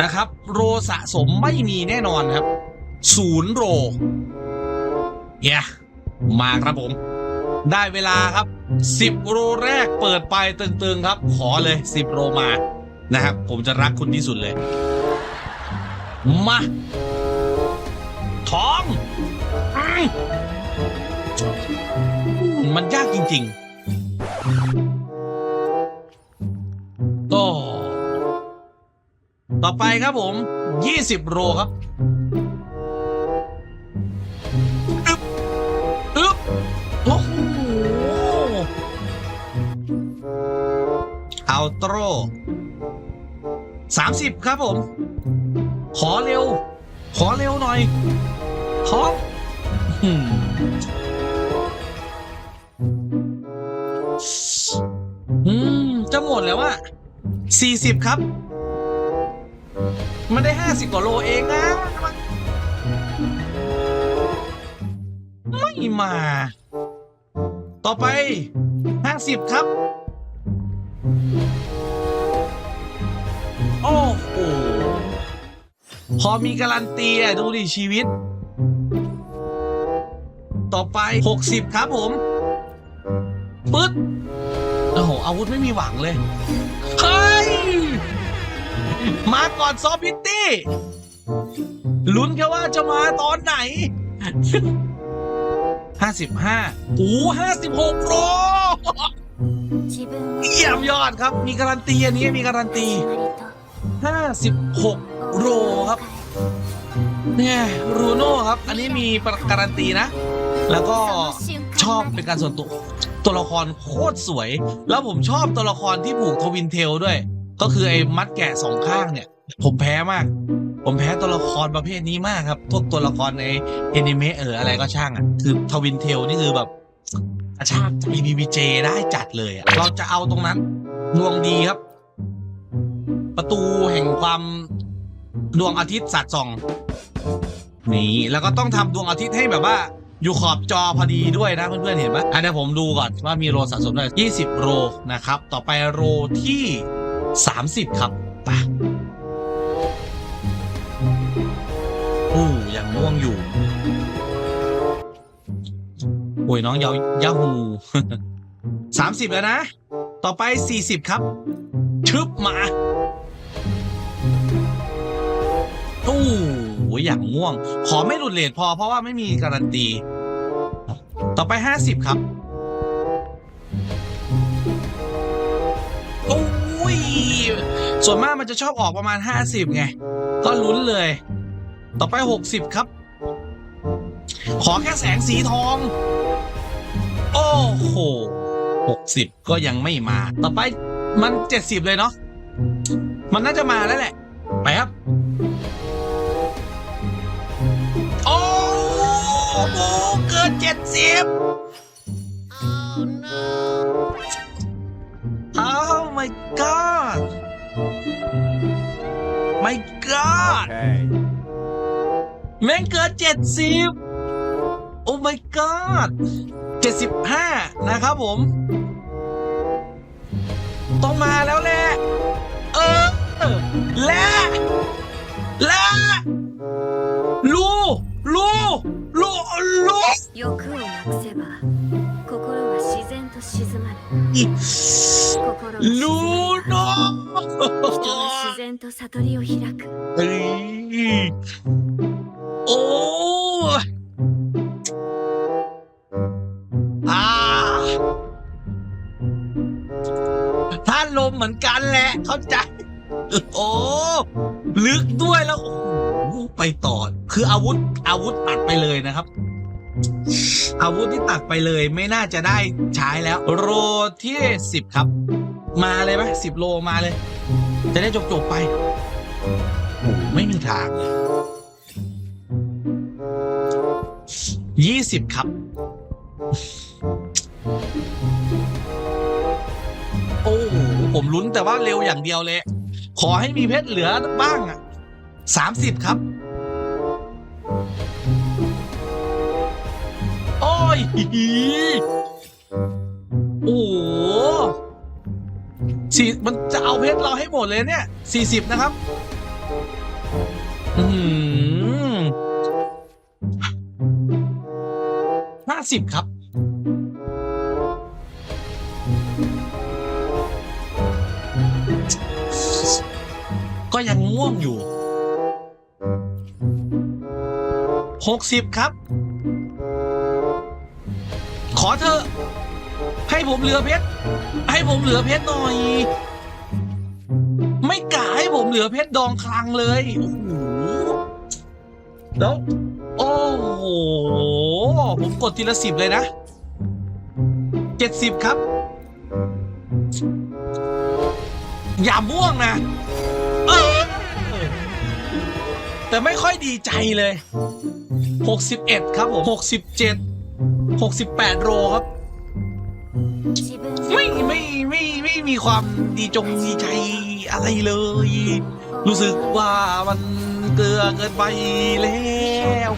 นะครับ โรสะสมไม่มีแน่นอนครับศูนย์โรเย้มาครับผม ได้เวลาครับ 10 โรแรกเปิดไปตึงๆครับ ขอเลย 10 โรมานะครับ ผมจะรักคุณที่สุดเลย มาท้องอืมมันยากจริง ๆ ต่อไปครับผม 20 โรครับอึ๊บอึ๊บโอ้โหอัลโตร30 ครับผม ขอเร็ว ขอเร็วหน่อยท้องอืม จะหมดแล้วอะสี่สิบครับ มันได้ห้าสิบกว่าโลเองนะไม่มา ต่อไปห้าสิบครับ โอ้โหพอมีการันตีอะดูดิชีวิต ต่อไป 60 ครับผมปึ๊ดโอ้โหอาวุธไม่มีหวังเลย เฮ้ย มาก่อนซอพิตตี้ ลุ้นแค่ว่าจะมาตอนไหน 55อู้56โรเยี่ยมยอดครับ มีการันตีอันนี้มีการันตี 56 โรครับเนี่ยรูโน่ครับ อันนี้มีรการันตีนะ แล้วก็ชอบเป็นการส่วนตัวตัวละครโคตรสวย แล้วผมชอบตัวละครที่ผูกทวินเทลด้วย ก็คือไอ้มัดแกะสองข้างเนี่ย ผมแพ้มาก ผมแพ้ตัวละครประเภทนี้มากครับพวกตัวละครในแอนิเมะเอออะไรก็ช่างอะคือทวินเทลนี่คือแบบกระชากใจบีบีเจได้จัดเลยอะเราจะเอาตรงนั้นดวงดีครับ ประตูแห่งความดวงอาทิตย์สัดส่องนี่แล้วก็ต้องทำดวงอาทิตย์ให้แบบว่าอยู่ขอบจอพอดีด้วยนะเพื่อนๆเห็นไหมอันนี้ผมดูก่อนว่ามีโรสะสมได้20 โรนะครับ ต่อไปโรที่ 30 ครับไปอู้ยังง่วงอยู่โอ้ยน้องยาวยาหู30แล้วนะ ต่อไป40ครับ ชึบมาโอ้โหอย่างง่วง ขอไม่หลุดเลทพอเพราะว่าไม่มีการันตี ต่อไปห้าสิบครับ ส่วนมากมันจะชอบออกประมาณห้าสิบไง ก็ลุ้นเลย ต่อไปหกสิบครับ ขอแค่แสงสีทอง โอ้โหหกสิบก็ยังไม่มา ต่อไปมันเจ็ดสิบเลยเนาะมันน่าจะมาแล้วแหละ ไปครับ โอ้โหเกินเจ็ดสิบ Oh my god my god Okay. แม่งเกินเจ็ดสิบ Oh my god เจ็ดสิบห้านะครับผม ต้องมาแล้วแหละ เออ และ และลูลูลูลู 欲をなくせば心は自然と静まる อี 心は静 ลู ま โน る 人は自然と悟りを開く เฮ้ยโอ้ยอ่าท่านลมเหมือนกันแหละ เข้าใจ โอ้ ลึกด้วยแล้ว โอ้โหไปต่อ คืออาวุธ อาวุธตัดไปเลยนะครับ อาวุธที่ตัดไปเลยไม่น่าจะได้ใช้แล้ว โรที่สิบครับ มาเลยไหมสิบโลมาเลย จะได้จบๆไปโอไม่มีทางเลยยี่สิบครับ โอ้ผมลุ้นแต่ว่าเร็วอย่างเดียวเลย ขอให้มีเพชรเหลือบ้างอะสามสิบครับ โอ้ย สี่มันจะเอาเพชรเราให้หมดเลยเนี่ยสี่สิบนะครับอืมห้าสิบครับ ก็ยังง่วงอยู่หกสิบครับ ขอเถอ ผมเหลือเพชรให้ผมเหลือเพชรหน่อย ไม่กล้าให้ผมเหลือเพชรดองคลังเลยโอ้โหแล้วโอ้โหผมกดทีละสิบเลยนะเจ็ดสิบครับ อย่าม่วงนะเออแต่ไม่ค่อยดีใจเลย 61 ครับผม 67 68 โรครับ ไม่ไม่ไม่ไม่มีความดีจงดีใจอะไรเลย รู้สึกว่ามันเกลือเกินไปแล้ว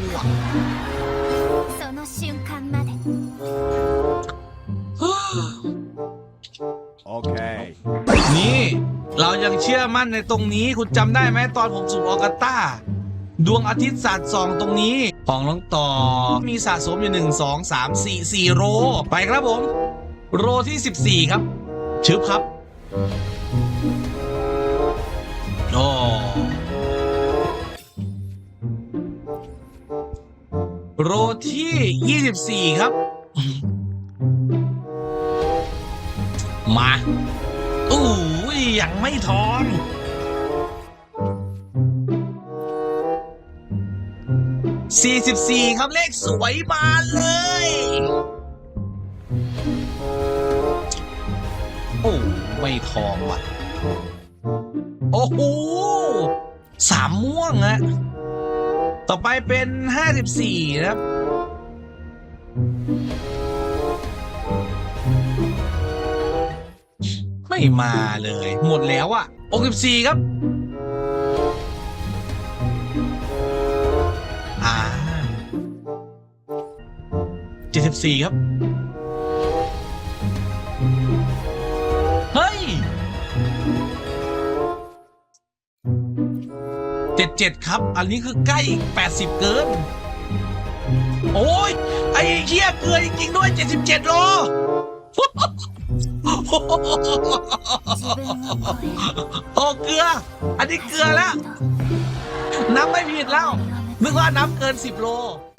โอเค นี่เรายังเชื่อมั่นในตรงนี้คุณจำได้ไหมตอนผมสู่ออกาต้า ดวงอาทิตย์สาดสองตรงนี้ ของน้องต่อมีสะสมอยู่หนึ่งสองสามสี่สี่โร ไปครับผม โรที่สิบสี่ครับ ชึบครับโอ้โรที่ยี่สิบสี่ครับ มาอู้ยยังไม่ทอนสี่สิบสี่ครับเลขสวยมาเลย ไม่ทองว่ะ โอ้โหสามม่วงอะต่อไปเป็นห้าสิบสี่นะครับ ไม่มาเลย หมดแล้วอะ64ครับ อ่า74ครับ 77 ครับ อันนี้คือใกล้ 80 เกิน โอ้ย ไอ้เหี้ยเกลือจริงๆด้วย 77 โล โอ้เกลือ อันนี้เกลือแล้ว นับไม่ผิดแล้วนึกว่านับเกิน 10 โล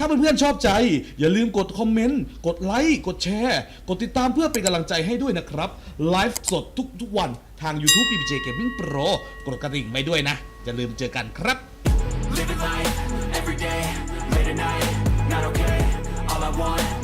ถ้าเพื่อนๆชอบใจ อย่าลืมกดคอมเมนต์ กดไลค์ กดแชร์ กดติดตามเพื่อเป็นกำลังใจให้ด้วยนะครับ ไลฟ์สดทุกๆวัน ทาง YouTube PPJ Gaming Pro กดกระดิ่งไว้ด้วยนะ จะลืมเจอกันครับ Living life every day, late at night, not okay. All I want